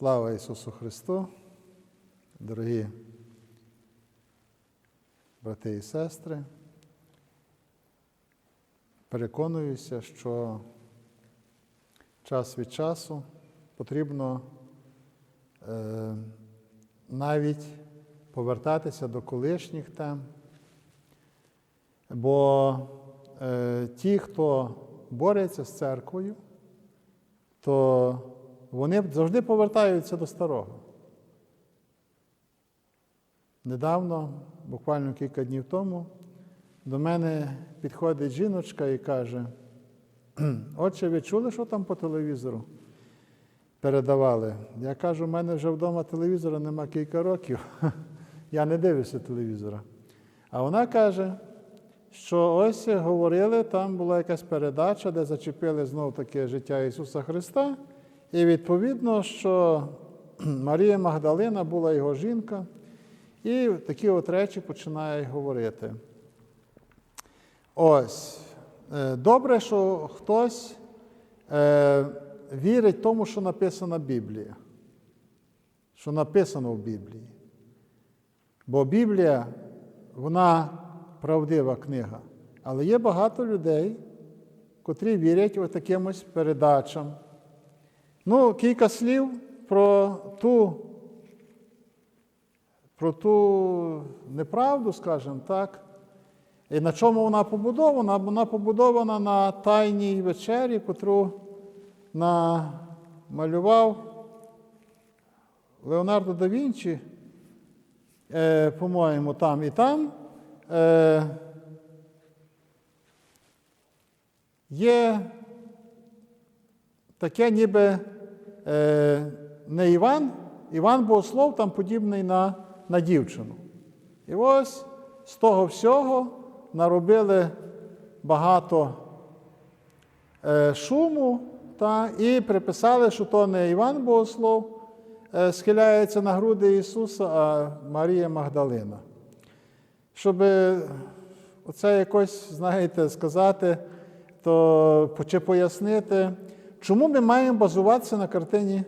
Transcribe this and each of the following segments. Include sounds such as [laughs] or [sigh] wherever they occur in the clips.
Слава Ісусу Христу, дорогі брати і сестри. Переконуюся, що час від часу потрібно е, навіть повертатися до колишніх тем, бо е, ті, хто бореться з церквою, то вони завжди повертаються до старого. Недавно, буквально кілька днів тому, до мене підходить жіночка і каже: Отче, ви чули, що там по телевізору передавали? Я кажу, у мене вже вдома телевізора нема кілька років. [laughs] Я не дивлюся телевізора. А вона каже, що ось говорили, там була якась передача, де зачепили знов таки життя Ісуса Христа. І відповідно, що [clears throat] Марія Магдалина була його жінка, і такі от речі починає говорити. Ось, е, добре, що хтось е, вірить тому, що написана Біблія, що написано в Біблії. Бо Біблія, вона правдива книга. Але є багато людей, котрі вірять у такимось передачам. Ну, кілька слів про ту, про ту неправду, скажімо так. І на чому вона побудована? Вона побудована на тайній вечері, котру намалював Леонардо да Вінчі, е, по-моєму, там і там. Е, є таке ніби е, не Іван, Іван Богослов там подібний на, на дівчину. І ось з того всього наробили багато е, шуму та, і приписали, що то не Іван Богослов е, схиляється на груди Ісуса, а Марія Магдалина. Щоб оце якось, знаєте, сказати, то чи пояснити, чому ми маємо базуватися на картині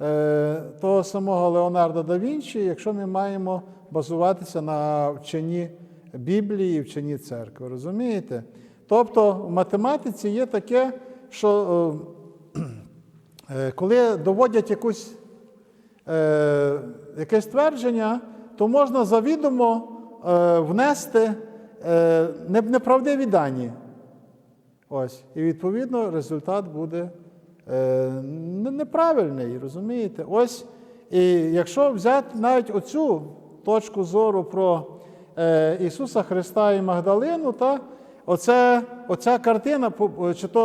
е, того самого Леонардо да Вінчі, якщо ми маємо базуватися на вченні Біблії вченні церкви. Розумієте? Тобто в математиці є таке, що е, [clears throat] коли доводять якусь, е, якесь твердження, то можна завідомо е, внести е, неправдиві дані. Ось. І відповідно результат буде е, неправильний, розумієте? Ось. І якщо взяти навіть оцю точку зору про е, Ісуса Христа і Магдалину, та оце, оця картина, чи то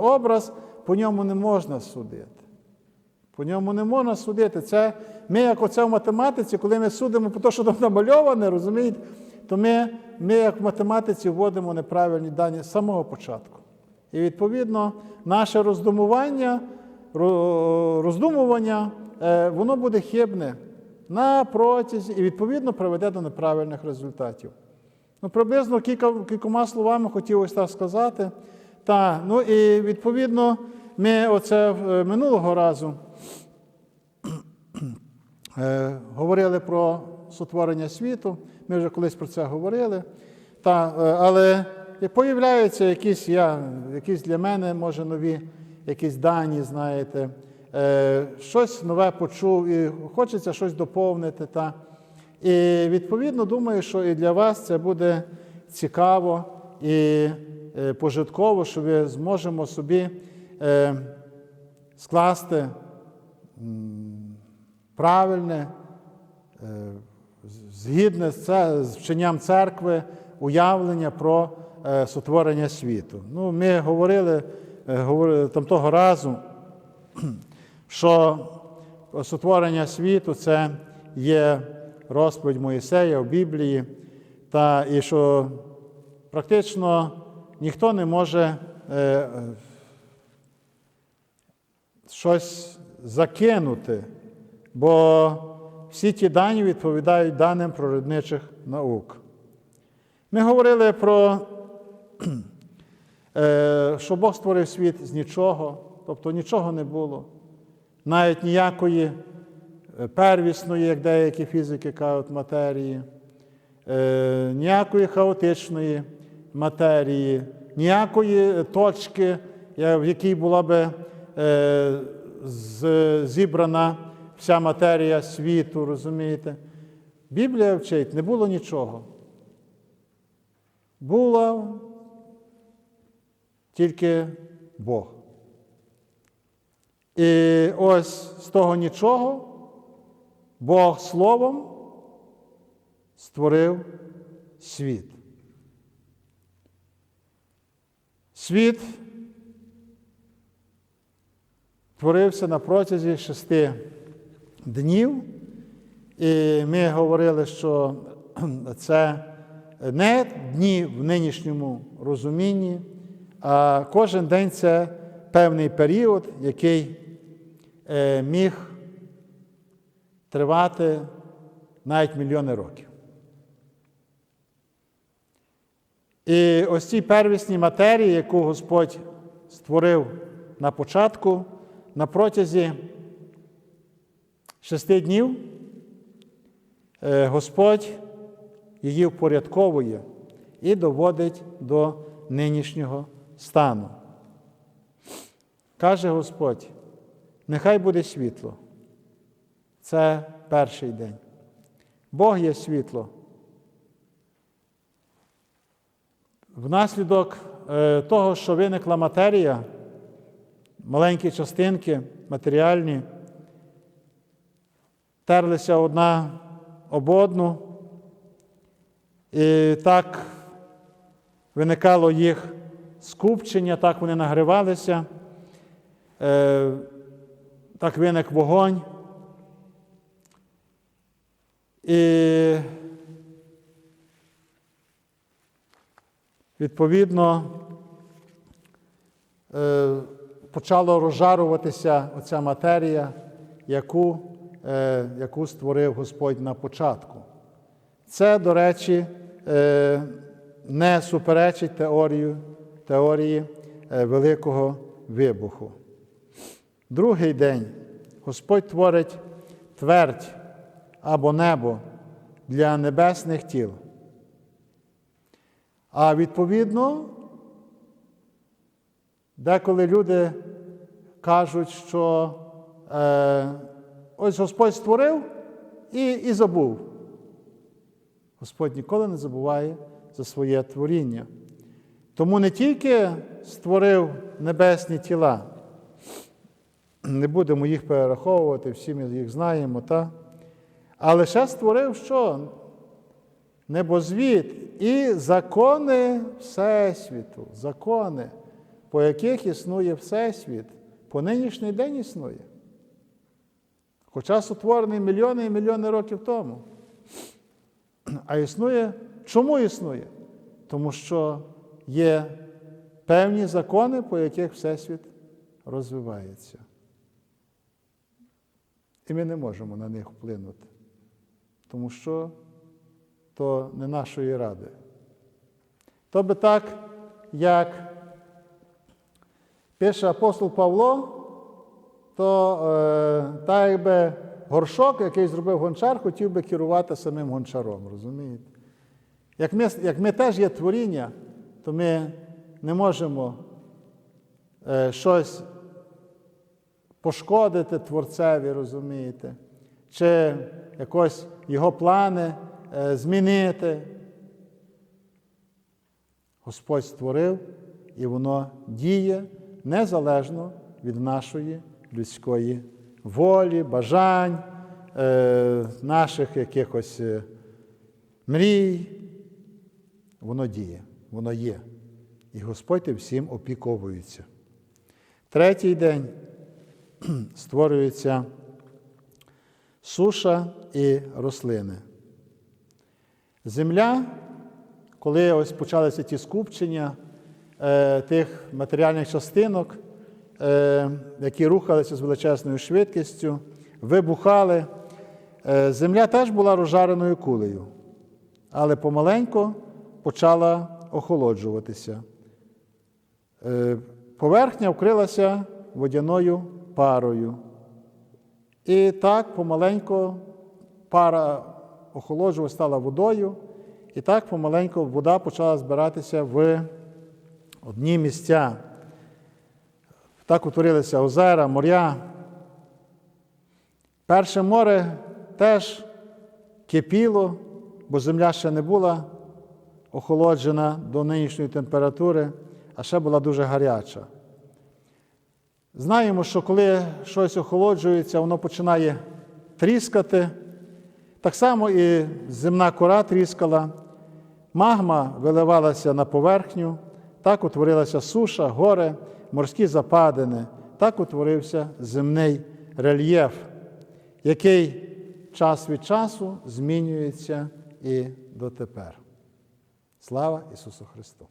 образ, по ньому не можна судити. По ньому не можна судити. Це Ми, як оце в математиці, коли ми судимо по те, що там намальоване, розумієте, то ми, ми, як в математиці, вводимо неправильні дані з самого початку. І відповідно наше роздумування, роздумування, воно буде хибне на протязі і, відповідно, приведе до неправильних результатів. Ну, Приблизно кілька, кількома словами хотів ось так сказати. Та, ну і відповідно, ми оце минулого разу е, говорили про сотворення світу. Ми вже колись про це говорили. Та, але появляються якісь я, якісь для мене, може, нові якісь дані, знаєте, е, щось нове почув і хочеться щось доповнити. Та. І відповідно думаю, що і для вас це буде цікаво і е, пожитково, що ви зможемо собі е, скласти правильне, згідне з вченням церкви, уявлення про сотворення світу. Ну, Ми говорили, говорили там того разу, [clears throat] що сотворення світу це є розповідь Моїсея в Біблії, та і що практично ніхто не може е, щось закинути, бо всі ті дані відповідають даним природничих наук. Ми говорили про, [clears throat] е, що Бог створив світ з нічого, тобто нічого не було. навіть ніякої е, первісної, як деякі фізики кажуть, матерії, е, ніякої хаотичної матерії, ніякої точки, в якій була би зібрана вся матерія світу, розумієте? Біблія вчить, не було нічого. Була тільки Бог. І ось з того нічого Бог Словом створив світ. Світ творився на протязі шести днів, і ми говорили, що [clears throat] це не дні в нинішньому розумінні, а кожен день це певний період, який е, міг тривати навіть мільйони років. І ось цій первісній матерії, яку Господь створив на початку, на протязі шести днів, е, Господь її впорядковує і доводить до нинішнього стану. Каже Господь, нехай буде світло. Це перший день. Бог є світло. Внаслідок е, того, що виникла матерія, маленькі частинки матеріальні, терлися одна об одну, і так виникало їх скупчення, так вони нагрівалися, е, так виник вогонь. І відповідно е, почала розжаруватися оця матерія, яку, яку створив Господь на початку. Це, до речі, е, не суперечить теорію, теорії е, Великого вибуху. Другий день Господь творить твердь або небо для небесних тіл. А відповідно, деколи люди кажуть, що е, ось Господь створив і, і забув. Господь ніколи не забуває за своє творіння. Тому не тільки створив небесні тіла, не будемо їх перераховувати, всі ми їх знаємо, та? але ще створив що? Небозвіт і закони Всесвіту, закони, по яких існує Всесвіт, по нинішній день існує. Хоча сотворений мільйони і мільйони років тому. А існує, чому існує? Тому що є певні закони, по яких Всесвіт розвивається. І ми не можемо на них вплинути, тому що то не нашої ради. То би так, як пише апостол Павло, то е, так якби горшок, який зробив гончар, хотів би керувати самим гончаром, розумієте? Як ми, як ми теж є творіння, то ми не можемо е, щось пошкодити Творцеві, розумієте, чи якось його плани е, змінити. Господь створив, і воно діє незалежно від нашої людської волі, бажань, е, наших якихось е, мрій. Воно діє, воно є. І Господь всім опіковується. Третій день [clears throat] створюється суша і рослини. Земля, коли ось почалися ті скупчення е, тих матеріальних частинок, які рухалися з величезною швидкістю, вибухали, е, земля теж була розжареною кулею, але помаленько почала охолоджуватися. Е, поверхня вкрилася водяною парою. І так помаленьку пара охолоджувалася, стала водою, і так помаленьку вода почала збиратися в одні місця. Так утворилися озера, моря. Перше море теж кипіло, бо земля ще не була охолоджена до нинішньої температури, а ще була дуже гаряча. Знаємо, що коли щось охолоджується, воно починає тріскати. Так само і земна кора тріскала, магма виливалася на поверхню, так утворилася суша, гори, морські западини, так утворився земний рельєф, який час від часу змінюється і дотепер. Слава Ісусу Христу!